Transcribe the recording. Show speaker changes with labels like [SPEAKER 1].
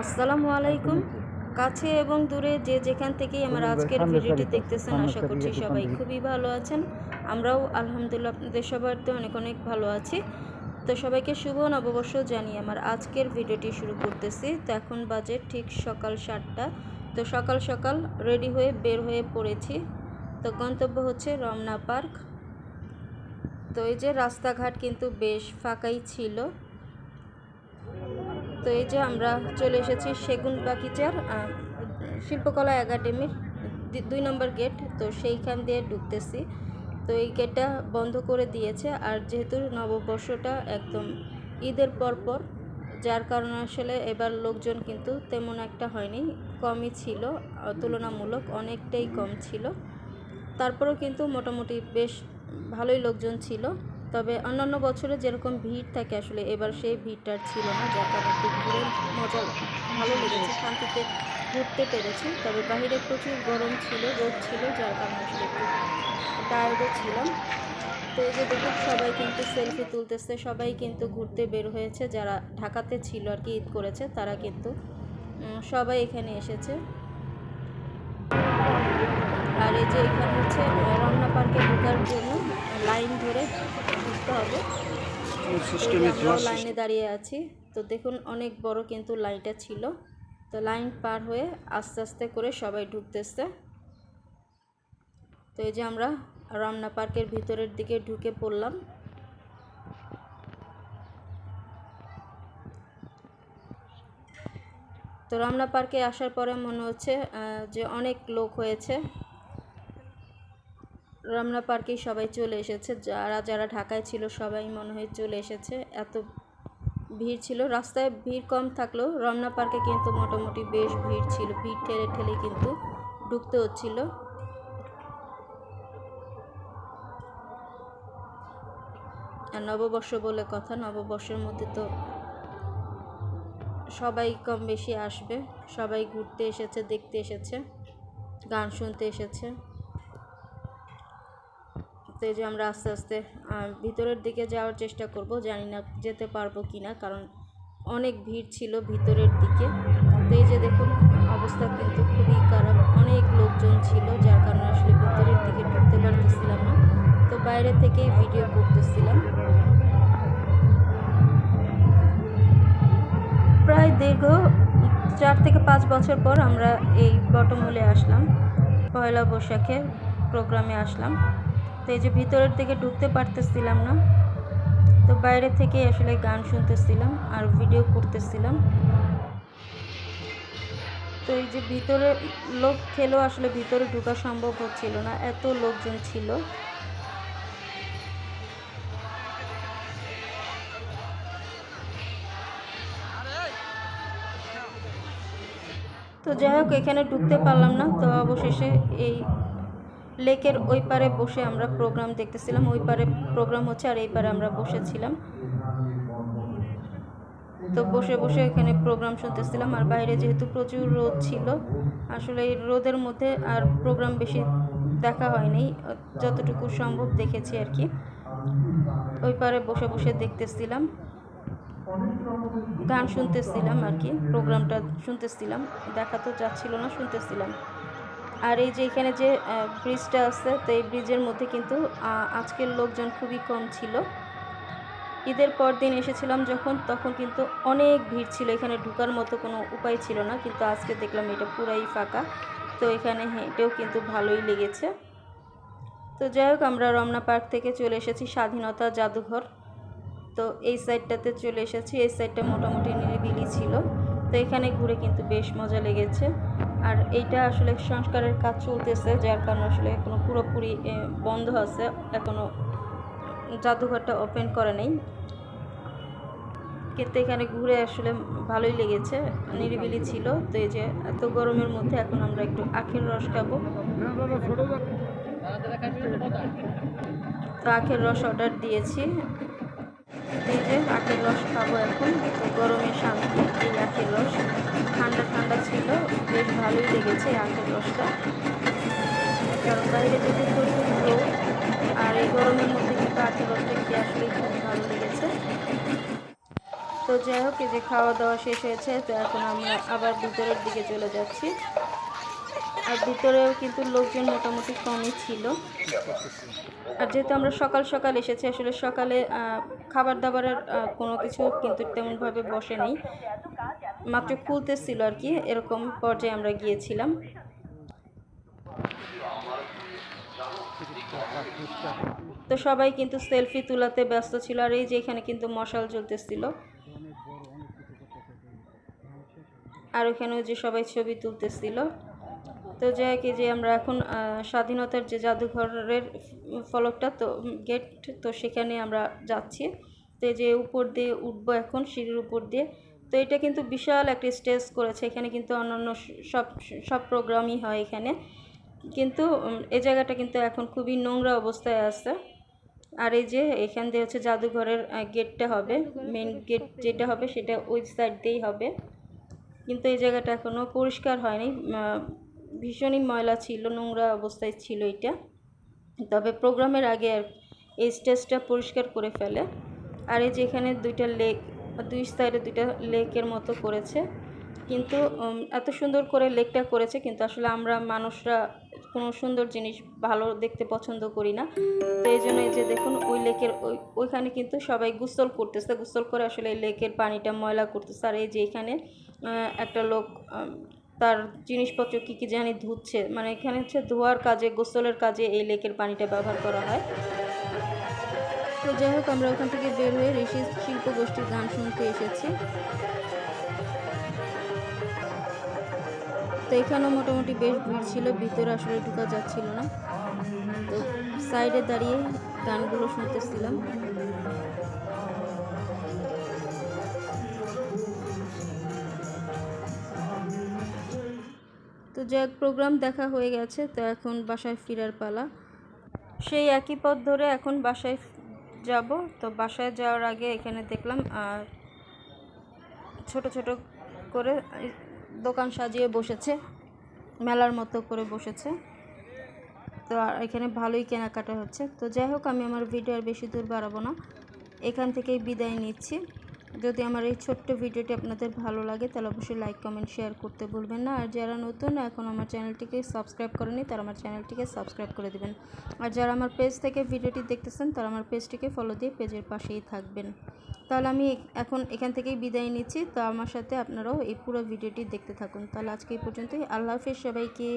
[SPEAKER 1] আসসালামু আলাইকুম। কাছে এবং দূরে যে যেখান থেকেই আমার আজকের ভিডিওটি দেখতেছেন আশা করছি সবাই খুবই ভালো আছেন। আমরাও আলহামদুলিল্লাহ আপনাদের সবার তো অনেক অনেক ভালো আছি। তো সবাইকে শুভ নববর্ষ জানিয়ে আমার আজকের ভিডিওটি শুরু করতেছি। তো এখন বাজে ঠিক সকাল সাতটা। তো সকাল সকাল রেডি হয়ে বের হয়ে পড়েছি। তো গন্তব্য হচ্ছে রমনা পার্ক। তো এই যে রাস্তাঘাট কিন্তু বেশ ফাঁকাই ছিল। তো এই যে আমরা চলে এসেছি সেগুন বাগিচার শিল্পকলা একাডেমির দুই নম্বর গেট, তো সেইখান দিয়ে ঢুকতেছি। তো এই গেটটা বন্ধ করে দিয়েছে আর যেহেতু নববর্ষটা একদম ঈদের পরপর যার কারণে আসলে এবার লোকজন কিন্তু তেমন একটা হয়নি, কমই ছিল, তুলনামূলক অনেকটাই কম ছিল। তারপরেও কিন্তু মোটামুটি বেশ ভালোই লোকজন ছিল। তবে অন্যান্য বছরে যেরকম ভিড় থাকে আসলে এবার সেই ভিড়টা ছিল না, যার কারণে একটু ঘুরে মজা ভালো লেগেছে শান্তিতে ঘুরতে পেরেছি। তবে বাইরে প্রচুর গরম ছিল, রোদ ছিল, যার কারণে আসলে একটু টায়ার্ডও ছিলাম। তো এই যে দেখুন, সবাই কিন্তু সেলফি তুলতেছে, সবাই কিন্তু ঘুরতে বের হয়েছে। যারা ঢাকাতে ছিল আর কি, ঈদ করেছে, তারা কিন্তু সবাই এখানে এসেছে। আর এই যে এখানে হচ্ছে রমনা পার্কে ঢোকার জন্য লাইন ধরে ঢুকতে হবে। আমরাও লাইনে দাঁড়িয়ে আছি। তো দেখুন অনেক বড় কিন্তু লাইনটা ছিল। তো লাইন পার হয়ে আস্তে আস্তে করে সবাই ঢুকতেছে। তো এই যে আমরা রমনা পার্কের ভিতরের দিকে ঢুকে পড়লাম। তো রমনা পার্কে আসার পরে মনে হচ্ছে যে অনেক লোক হয়েছে। রমনা পার্কেই সবাই চলে এসেছে। যারা যারা ঢাকায় ছিল সবাই মনে হয় চলে এসেছে। এত ভিড় ছিল। রাস্তায় ভিড় কম থাকলেও রমনা পার্কে কিন্তু মোটামুটি বেশ ভিড় ছিল। ভিড় ঠেলে ঠেলে কিন্তু ঢুকতে হচ্ছিল। আর নববর্ষ বলে কথা, নববর্ষের মধ্যে তো সবাই কম বেশি আসবে। সবাই ঘুরতে এসেছে, দেখতে এসেছে, গান শুনতে এসেছে। তো এই যে আমরা আস্তে আস্তে ভিতরের দিকে যাওয়ার চেষ্টা করব, জানি না যেতে পারব কি না কারণ অনেক ভিড় ছিল ভিতরের দিকে। তো এই যে দেখুন, অবস্থা কিন্তু খুবই খারাপ। অনেক লোকজন ছিল, যার কারণে আসলে ভিতরের দিকে ঢুকতে পারতেছিলাম না। তো বাইরে থেকেই ভিডিও করতেছিলাম। প্রায় দীর্ঘ চার থেকে পাঁচ বছর পর আমরা এই বটমূলে আসলাম। পয়লা বৈশাখে প্রোগ্রামে আসলাম। তো এই যে ভিতরের দিকে ঢুকতে পারতেছিলাম না, তো বাইরে থেকে আসলে গান শুনতেছিলাম আর ভিডিও করতেছিলাম। তো এই যে ভিতরে লোক খেলেও আসলে ভিতরে ঢুকা সম্ভব হচ্ছিল না, এত লোকজন ছিল। তো যাই হোক, এখানে ঢুকতে পারলাম না, তো অবশেষে এই লেকের ওই পারে বসে আমরা প্রোগ্রাম দেখতেছিলাম। ওই পারে প্রোগ্রাম হচ্ছে আর এই পারে আমরা বসেছিলাম। তো বসে বসে এখানে প্রোগ্রাম শুনতেছিলাম। আর বাইরে যেহেতু প্রচুর রোদ ছিল, আসলে এই রোদের মধ্যে আর প্রোগ্রাম বেশি দেখা হয়নি। যতটুকু সম্ভব দেখেছি আর কি। ওই পারে বসে বসে দেখতেছিলাম। গান শুনতেছিলাম আর কি। প্রোগ্রামটা শুনতেছিলাম। দেখা তো যাচ্ছিল না, শুনতেছিলাম। আর এই যে এখানে যে ব্রিজটা আছে, তো এই ব্রিজের মধ্যে কিন্তু আজকের লোকজন খুবই কম ছিল। ঈদের পর দিন এসেছিলাম যখন, তখন কিন্তু অনেক ভিড় ছিল। এখানে ঢুকার মতো কোনো উপায় ছিল না, কিন্তু আজকে দেখলাম এটা পুরাই ফাঁকা। তো এখানে হেঁটেও কিন্তু ভালোই লেগেছে। তো যাই হোক, আমরা রমনা পার্ক থেকে চলে এসেছি, স্বাধীনতা জাদুঘর। তো এই সাইডটাতে চলে এসেছি। এই সাইডটা মোটামুটি নিরিবিলি ছিল। তো এখানে ঘুরে কিন্তু বেশ মজা লেগেছে। আর এইটা আসলে সংস্কারের কাজ চলতেছে, যার কারণে আসলে এখনও পুরোপুরি বন্ধ আছে। এখনও জাদুঘরটা ওপেন করে নেই। কিন্তু এখানে ঘুরে আসলে ভালোই লেগেছে, নিরিবিলি ছিল। তো এই যে এত গরমের মধ্যে এখন আমরা একটু আখের রস খাব। তো আখের রস অর্ডার দিয়েছি। এই আখের রস খাব এখন তো গরমে শান্তি, এই আখের রস। ঠান্ডা ঠান্ডা ছিল, বেশ ভালোই লেগেছে আখের রসটা। কারণ বাইরে যেতে প্রচুর আর এই গরমের মধ্যে কিন্তু আখের রসটা খেয়ে আসলে খুব ভালো লেগেছে। তো যাই হোক, এই যে খাওয়া দাওয়া শেষ হয়েছে, তো এখন আমরা আবার ভিতরের দিকে চলে যাচ্ছি। আর ভিতরেও কিন্তু লোকজন মোটামুটি কমই ছিল। আর যেহেতু আমরা সকাল সকাল এসেছি, আসলে সকালে খাবার দাবারের কোনো কিছু কিন্তু তেমনভাবে বসে নেই। মাত্র খুলতেছিল আর কি, এরকম পর্যায়ে আমরা গিয়েছিলাম। তো সবাই কিন্তু সেলফি তোলাতে ব্যস্ত ছিল, আর এই যে এখানে কিন্তু মশাল জ্বলতেছিল। আর ওখানেও যে সবাই ছবি তুলতেছিল। তো যাই কি যে আমরা এখন স্বাধীনতার যে জাদুঘরের ফলকটা তো গেট তো সেখানে আমরা যাচ্ছি। তো যে উপর দিয়ে উঠবো এখন সিঁড়ির উপর দিয়ে। তো এটা কিন্তু বিশাল একটা স্টেজ করেছে। এখানে কিন্তু অন্যান্য সব সব প্রোগ্রামই হয় এখানে। কিন্তু এই জায়গাটা কিন্তু এখন খুবই নোংরা অবস্থায় আছে। আর এই যে এখান দিয়ে হচ্ছে জাদুঘরের গেটটা হবে। মেন গেট যেটা হবে সেটা ওই সাইড দিয়েই হবে। কিন্তু এই জায়গাটা এখনও পরিষ্কার হয়নি। ভীষণই ময়লা ছিল, নোংরা অবস্থায় ছিল এটা। তবে প্রোগ্রামের আগে আর এই স্টেজটা পরিষ্কার করে ফেলে। আর এই যে এখানে দুইটা লেক, দুই সাইডে দুইটা লেকের মতো করেছে। কিন্তু এত সুন্দর করে লেকটা করেছে, কিন্তু আসলে আমরা মানুষরা কোনো সুন্দর জিনিস ভালো দেখতে পছন্দ করি না। তো এই জন্য যে দেখুন, ওই লেকের ওই, ওইখানে কিন্তু সবাই গোসল করতেছে। গোসল করে আসলে এই লেকের পানিটা ময়লা করতেছে। আর এই যে এখানে একটা লোক তার জিনিসপত্র কী কী জানি ধুচ্ছে মানে এখানে হচ্ছে ধোয়ার কাজে, গোসলের কাজে এই লেকের পানিটা ব্যবহার করা হয়। তো যাই হোক, আমরা ওখান থেকে বের হয়ে ঋষি শিল্প গোষ্ঠীর গান শুনতে এসেছি। তো এখানেও মোটামুটি বেশ ভিড় ছিল, ভিতরে আসলে ঢোকা যাচ্ছিল না। তো সাইডে দাঁড়িয়ে গানগুলো শুনতেছিলাম। যাক প্রোগ্রাম দেখা হয়ে গেছে, তো এখন বাসায় ফিরার পালা। সেই একই পথ ধরে এখন বাসায় যাব। তো বাসায় যাওয়ার আগে এখানে দেখলাম, আর ছোট ছোট করে দোকান সাজিয়ে বসেছে, মেলার মতো করে বসেছে। তো আর এখানে ভালোই কেনাকাটা হচ্ছে। তো যাই হোক, আমি আমার ভিডিও আর বেশি দূর বাড়াবো না। এখান থেকেই বিদায় নিচ্ছি। যদি আমার এই ছোট্ট ভিডিওটি আপনাদের ভালো লাগে, তাহলে অবশ্যই লাইক কমেন্ট শেয়ার করতে ভুলবেন না। আর যারা নতুন, এখন আমার চ্যানেলটিকে সাবস্ক্রাইব করেনি, তারা আমার চ্যানেলটিকে সাবস্ক্রাইব করে দেবেন। আর যারা আমার পেজ থেকে ভিডিওটি দেখতেছেন, তারা আমার পেজটিকে ফলো দিয়ে পেজের পাশেই থাকবেন। তাহলে আমি এখন এখান থেকেই বিদায় নিচ্ছি। তো আমার সাথে আপনারাও এই পুরো ভিডিওটি দেখতে থাকুন। তাহলে আজকে এই পর্যন্তই। আল্লাহ হাফিজ সবাইকে।